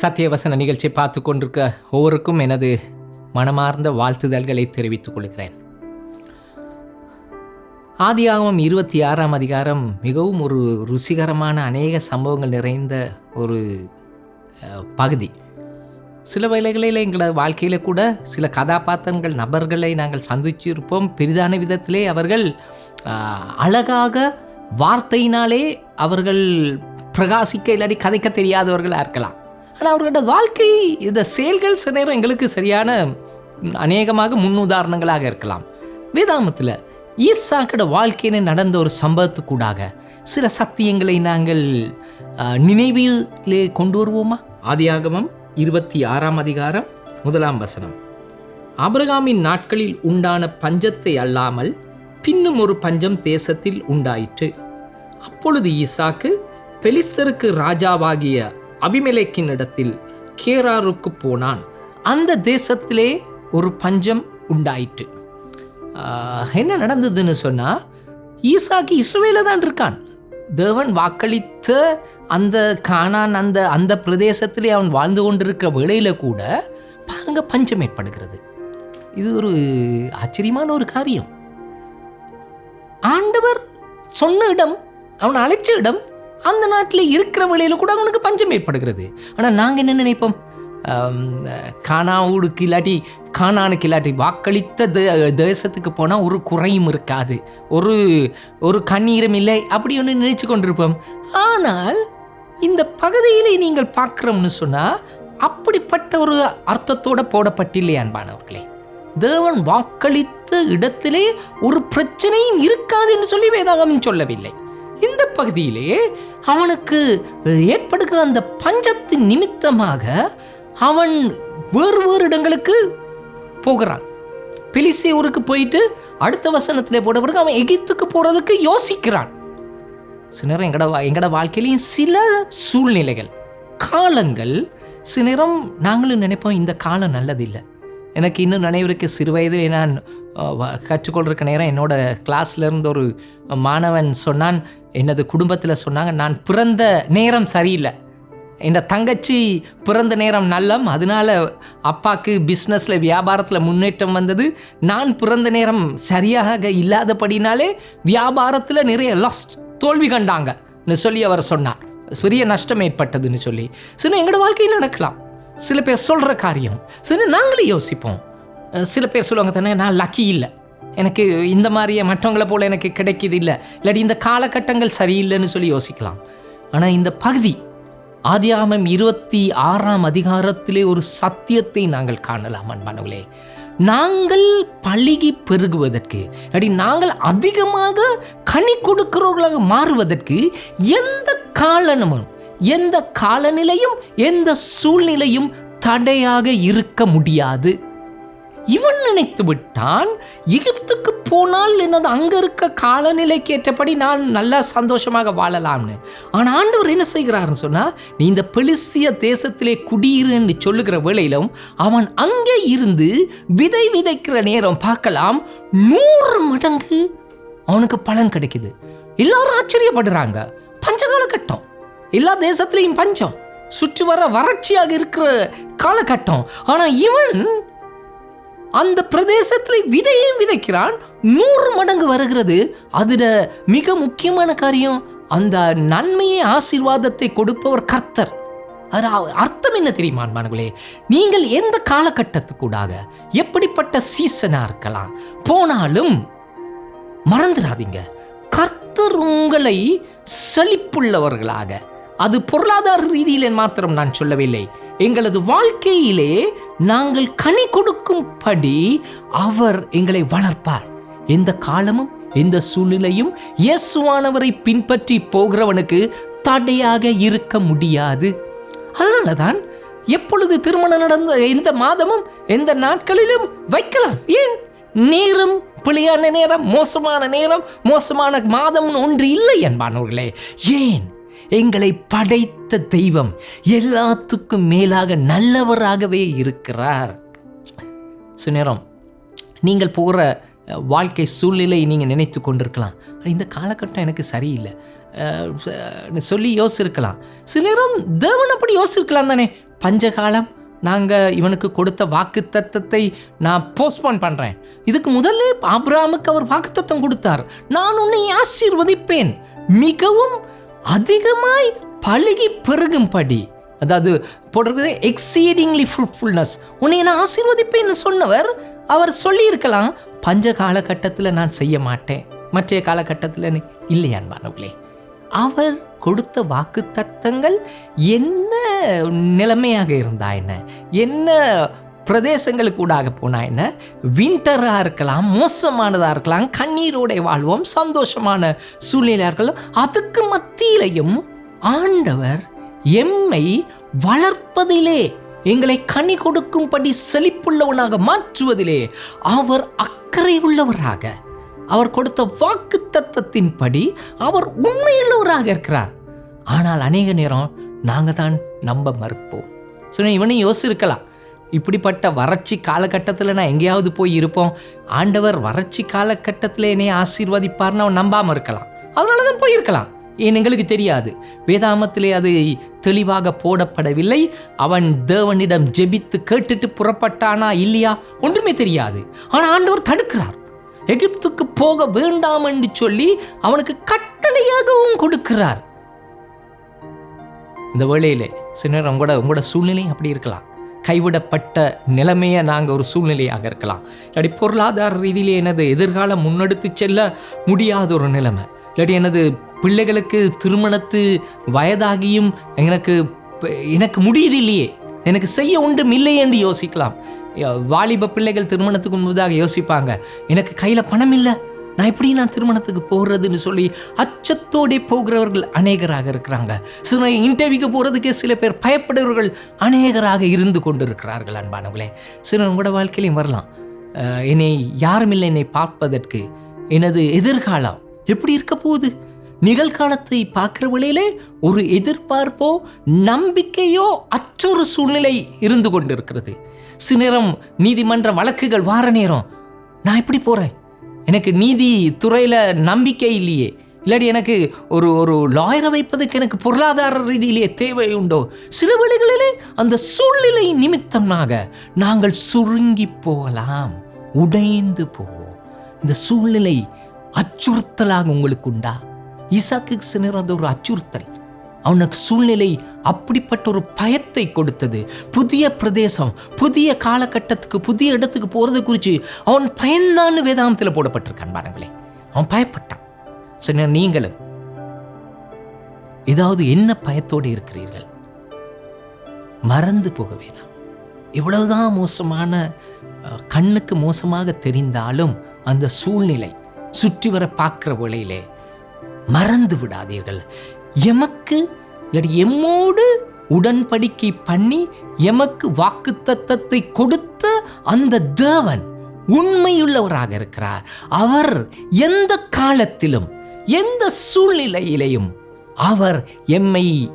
சத்தியவசன நிகழ்ச்சியை பார்த்து கொண்டிருக்க ஒவ்வொருக்கும் எனது மனமார்ந்த வாழ்த்துதல்களை தெரிவித்துக் கொள்கிறேன். ஆதியாகமம் இருபத்தி ஆறாம் அதிகாரம் மிகவும் ஒரு ருசிகரமான அநேக சம்பவங்கள் நிறைந்த ஒரு பகுதி. சில வேளைகளில் எங்களோட வாழ்க்கையில் கூட சில கதாபாத்திரங்கள் நபர்களை நாங்கள் சந்திச்சிருப்போம். பெரிதான விதத்திலே அவர்கள் அழகாக வார்த்தையினாலே அவர்கள் பிரகாசிக்க இல்லாட்டி கதைக்க தெரியாதவர்களாக இருக்கலாம். ஆனால் அவர்களோட வாழ்க்கை இந்த செயல்கள் சில நேரம் எங்களுக்கு சரியான அநேகமாக முன்னுதாரணங்களாக இருக்கலாம். வேதாமத்தில் ஈசாக்கோட வாழ்க்கையில் நடந்த ஒரு சம்பவத்துக்கூடாக சில சத்தியங்களை நாங்கள் நினைவிலே கொண்டு வருவோமா? ஆதியாகமம் இருபத்தி ஆறாம் அதிகாரம் முதலாம் வசனம். ஆபிரகாமின் நாட்களில் உண்டான பஞ்சத்தை அல்லாமல் பின்னும் ஒரு பஞ்சம் தேசத்தில் உண்டாயிற்று. அப்பொழுது ஈசாக்கு பெலிஸ்தருக்கு ராஜாவாகிய அபிமலைக்கின் இடத்தில் கேராருக்கு போனான். அந்த தேசத்திலே ஒரு பஞ்சம் உண்டாயிற்று. என்ன நடந்ததுன்னு சொன்னால் ஈசாக்கு இஸ்ரவேல தான் இருக்கான். தேவன் வாக்களித்த அந்த கானான் அந்த அந்த பிரதேசத்திலே அவன் வாழ்ந்து கொண்டிருக்கிற வேளையில் கூட பாருங்க பஞ்சம் ஏற்படுகிறது. இது ஒரு ஆச்சரியமான ஒரு காரியம். ஆண்டவர் சொன்ன இடம் அவன் அழைச்ச இடம் அந்த நாட்டில் இருக்கிற வழியில் கூட அவனுக்கு பஞ்சம் ஏற்படுகிறது. ஆனால் நாங்கள் என்ன நினைப்போம்? ஆம், ஊடுக்கு இல்லாட்டி கானானுக்கு இல்லாட்டி வாக்களித்த தே- தேசத்துக்கு போனால் ஒரு குறையும் இருக்காது. ஒரு ஒரு கண்ணீரும் இல்லை அப்படி ஒன்று நினைச்சு கொண்டிருப்போம். ஆனால் இந்த பகுதியில் நீங்கள் பார்க்குறோம்னு சொன்னால் அப்படிப்பட்ட ஒரு அர்த்தத்தோடு போடப்பட்டில்லை அன்பானவர்களே. தேவன் வாக்களித்த இடத்திலே ஒரு பிரச்சனையும் இருக்காது என்று சொல்லி வேதாகமம் சொல்லவில்லை. இந்த பகுதியிலே அவனுக்கு ஏற்படுகிற அந்த பஞ்சத்தின் நிமித்தமாக அவன் வேறு வேறு இடங்களுக்கு போகிறான். பிலிசி ஊருக்கு போயிட்டு அடுத்த வசனத்தில் போட பிறகு அவன் எகிப்துக்கு போகிறதுக்கு யோசிக்கிறான். சில நேரம் எங்கட எங்கட வாழ்க்கையிலையும் சில சூழ்நிலைகள் காலங்கள் சில நேரம் நாங்களும் நினைப்போம் இந்த காலம் நல்லதில்லை. எனக்கு இன்னும் நினைவிருக்கு சிறு வயதில் நான் அஹ், நேரம் என்னோட கிளாஸ்ல ஒரு மாணவன் சொன்னான் எனது குடும்பத்தில் சொன்னாங்க நான் பிறந்த நேரம் சரியில்லை. என் தங்கச்சி பிறந்த நேரம் நல்லம் அதனால அப்பாவுக்கு பிஸ்னஸில் வியாபாரத்தில் முன்னேற்றம் வந்தது. நான் பிறந்த நேரம் சரியாக இல்லாதபடினாலே வியாபாரத்தில் நிறைய லாஸ்ட் தோல்வி கண்டாங்கன்னு சொல்லி அவர் சொன்னார். பெரிய நஷ்டம் ஏற்பட்டதுன்னு சொல்லி. சின்ன எங்களோட வாழ்க்கையில் நடக்கலாம். சில பேர் சொல்கிற காரியம். சின்ன நாங்களே யோசிப்போம். சில பேர் சொல்லுவாங்க தானே நான் லக்கி இல்லை. எனக்கு இந்த மாதிரியே மற்றவங்களை போல் எனக்கு கிடைக்கிது இல்லை. இல்லாட்டி இந்த காலகட்டங்கள் சரியில்லைன்னு சொல்லி யோசிக்கலாம். ஆனால் இந்த பகுதி ஆதியாமம் இருபத்தி ஆறாம் அதிகாரத்திலே ஒரு சத்தியத்தை நாங்கள் காணலாம் அன்பானவர்களே. நாங்கள் பழகி பெருகுவதற்கு இல்லாட்டி நாங்கள் அதிகமாக கனி கொடுக்கிறவர்களாக மாறுவதற்கு எந்த காலனமும் எந்த காலநிலையும் எந்த சூழ்நிலையும் தடையாக இருக்க முடியாது. இவன் நினைத்து விட்டான் எகிப்துக்கு போனால் என்னது அங்க இருக்க காலநிலைக்கு ஏற்றபடி நான் நல்லா சந்தோஷமாக வாழலாம்னு. ஆனால் ஆண்டவர் என்ன செய்கிறாருன்னு சொன்னா நீ இந்த பெலிஸ்திய தேசத்திலே குடியிருன்னு சொல்லுகிற வேளையிலும் அவன் அங்கே இருந்து விதை விதைக்கிற நேரம் பார்க்கலாம் நூறு மடங்கு அவனுக்கு பலன் கிடைக்குது. எல்லாரும் ஆச்சரியப்படுறாங்க. பஞ்சகால கட்டம். எல்லா தேசத்திலையும் பஞ்சம். சுற்றி வர வறட்சியாக இருக்கிற காலகட்டம். ஆனா இவன் அந்த பிரதேசத்தில் விதையும் விதைக்கிறான். நூறு மடங்கு வருகிறது. அதில் மிக முக்கியமான காரியம் அந்த நன்மையை ஆசீர்வாதத்தை கொடுப்பவர் கர்த்தர். அது அர்த்தம் என்ன தெரியுமா அன்பானங்களே நீங்கள் எந்த காலகட்டத்துக்கூடாக எப்படிப்பட்ட சீசனாக இருக்கலாம் போனாலும் மறந்துடாதீங்க. கர்த்தர் உங்களை செழிப்புள்ளவர்களாக அது பொருளாதார ரீதியில் மாத்திரம் நான் சொல்லவில்லை எங்களது வாழ்க்கையிலே நாங்கள் கனி கொடுக்கும்படி அவர் எங்களை வளர்ப்பார். எந்த காலமும் எந்த சூழ்நிலையும் இயேசுவானவரை பின்பற்றி போகிறவனுக்கு தடையாக இருக்க முடியாது. அதனால தான் எப்பொழுது திருமணம் நடந்த எந்த மாதமும் எந்த நாட்களிலும் வைக்கலாம். ஏன்? நேரம் பிழையான நேரம் மோசமான நேரம் மோசமான மாதம்னு ஒன்று இல்லை என்பானவர்களே ஏன்? எங்களை படைத்த தெய்வம் எல்லாத்துக்கும் மேலாக நல்லவராகவே இருக்கிறார். சுநேரம் நீங்கள் போகிற வாழ்க்கை சூழ்நிலை நீங்கள் நினைத்து கொண்டிருக்கலாம். இந்த காலகட்டம் எனக்கு சரியில்லை. சொல்லி யோசிச்சிருக்கலாம். சில நேரம் தேவன் அப்படி யோசிச்சிருக்கலாம் தானே. பஞ்சகாலம் நாங்கள் இவனுக்கு கொடுத்த வாக்குத்தத்தத்தை நான் போஸ்ட்போன் பண்ணுறேன் இதுக்கு முதல்ல ஆப்ராமுக்கு அவர் வாக்குத்தத்தம் கொடுத்தார். நான் உன்னை ஆசீர்வதிப்பேன். மிகவும் அதிகமாய் பழுகி பெருகும்படி அதாவது போடுறது எக்ஸீடிங்லி ஃப்ரூட்ஃபுல்னஸ் உன்னை நான் ஆசீர்வதிப்பேன்னு சொன்னவர் அவர் சொல்லியிருக்கலாம் பஞ்ச காலகட்டத்தில் நான் செய்ய மாட்டேன். மற்ற காலகட்டத்தில் இல்லையா அன்பானவர்களே. அவர் கொடுத்த வாக்குத்தத்தங்கள் என்ன நிலைமையாக இருந்தா என்ன? என்ன பிரதேசங்களுக்கு ஊடாக போனால் என்ன? வின்டராக இருக்கலாம் மோசமானதாக இருக்கலாம் கண்ணீரோட வாழ்வோம் சந்தோஷமான சூழ்நிலையாக இருக்கலாம். அதுக்கு மத்தியிலையும் ஆண்டவர் எம்மை வளர்ப்பதிலே எங்களை கனி கொடுக்கும்படி செழிப்புள்ளவனாக மாற்றுவதிலே அவர் அக்கறை உள்ளவராக அவர் கொடுத்த வாக்கு தத்தத்தின்படி அவர் உண்மையுள்ளவராக இருக்கிறார். ஆனால் அநேக நேரம் நாங்கள் தான் நம்ப மறுப்போம். ஸோ இவனையும் யோசிச்சிருக்கலாம். இப்படிப்பட்ட வறட்சி காலகட்டத்தில் நான் எங்கேயாவது போய் இருப்போம். ஆண்டவர் வறட்சி காலகட்டத்தில் என்னை ஆசீர்வதிப்பார்னு அவன் நம்பாமல் இருக்கலாம். அதனால தான் போயிருக்கலாம். ஏன் எங்களுக்கு தெரியாது. வேதாமத்திலே அது தெளிவாக போடப்படவில்லை. அவன் தேவனிடம் ஜெபித்து கேட்டுட்டு புறப்பட்டானா இல்லையா ஒன்றுமே தெரியாது. ஆனால் ஆண்டவர் தடுக்கிறார். எகிப்துக்கு போக வேண்டாம் என்று சொல்லி அவனுக்கு கட்டளையாகவும் கொடுக்கிறார். இந்த வேளையிலே சின்ன உங்களோட உங்களோட சூழ்நிலை அப்படி இருக்கலாம். கைவிடப்பட்ட நிலைமையை நாங்கள் ஒரு சூழ்நிலையாக இருக்கலாம். இல்லாட்டி பொருளாதார ரீதியிலே எனது எதிர்காலம் முன்னெடுத்து செல்ல முடியாத ஒரு நிலைமை. இல்லாட்டி எனது பிள்ளைகளுக்கு திருமணத்து வயதாகியும் எனக்கு எனக்கு முடியுது இல்லையே எனக்கு செய்ய ஒன்றும் இல்லை என்று யோசிக்கலாம். வாலிப பிள்ளைகள் திருமணத்துக்கு முன்பதாக யோசிப்பாங்க. எனக்கு கையில் பணம் இல்லை. நான் எப்படி நான் திருமணத்துக்கு போகிறதுன்னு சொல்லி அச்சத்தோடே போகிறவர்கள் அநேகராக இருக்கிறாங்க. சில இன்டர்வியூக்கு போகிறதுக்கே சில பேர் பயப்படுறவர்கள் அநேகராக இருந்து கொண்டிருக்கிறார்கள் அன்பானவர்களே. சில உங்களோட வாழ்க்கையிலையும் வரலாம். என்னை யாருமில்லை என்னை பார்ப்பதற்கு எனது எதிர்காலம் எப்படி இருக்க போகுது? நிகழ்காலத்தை பார்க்குற வழியிலே ஒரு எதிர்பார்ப்போ நம்பிக்கையோ அற்றொரு சூழ்நிலை இருந்து கொண்டிருக்கிறது. சில நேரம் நீதிமன்ற வழக்குகள் வார நேரம் நான் எப்படி போகிறேன் எனக்கு நீதி துறையில் நம்பிக்கை இல்லையே. இல்லாட்டி எனக்கு ஒரு ஒரு லாயரை வைப்பதற்கு எனக்கு பொருளாதார ரீதியிலே தேவை உண்டோ? சில வழிகளிலே அந்த சூழ்நிலை நிமித்தமாக நாங்கள் சுருங்கி போகலாம் உடைந்து போவோம். இந்த சூழ்நிலை அச்சுறுத்தலாக உங்களுக்கு உண்டா? ஈசாக்கு சிலர் அது ஒரு அச்சுறுத்தல் அவனுக்கு சூழ்நிலை அப்படிப்பட்ட ஒரு பயத்தை கொடுத்தது. புதிய பிரதேசம் புதிய காலகட்டத்துக்கு புதிய இடத்துக்கு போகிறது குறித்து அவன் பயந்தான்னு வேதாந்தத்தில் போடப்பட்டிருக்கான் பாருங்களே அவன் பயப்பட்டான். சரி நீங்களும் ஏதாவது என்ன பயத்தோடு இருக்கிறீர்கள்? மறந்து போக வேணாம். இவ்வளவுதான் மோசமான கண்ணுக்கு மோசமாக தெரிந்தாலும் அந்த சூழ்நிலை சுற்றி வர பார்க்குற வேளையிலே மறந்து விடாதீர்கள். எமக்கு இல்லாட்டி எம்மோடு உடன்படிக்கை பண்ணி எமக்கு வாக்குத்தத்தத்தை கொடுத்த அந்த தேவன் உண்மையுள்ளவராக இருக்கிறார். அவர் எந்த காலத்திலும் எந்த சூழ்நிலையிலையும் அவர் எம்மை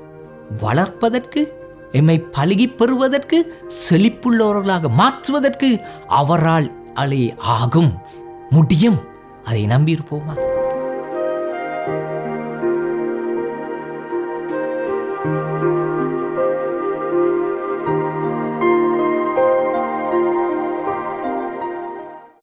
வளர்ப்பதற்கு எம்மை பழுகி பெறுவதற்கு செழிப்புள்ளவர்களாக மாற்றுவதற்கு அவரால் அலை ஆகும். முடியும். அதை நம்பியிருப்போமா?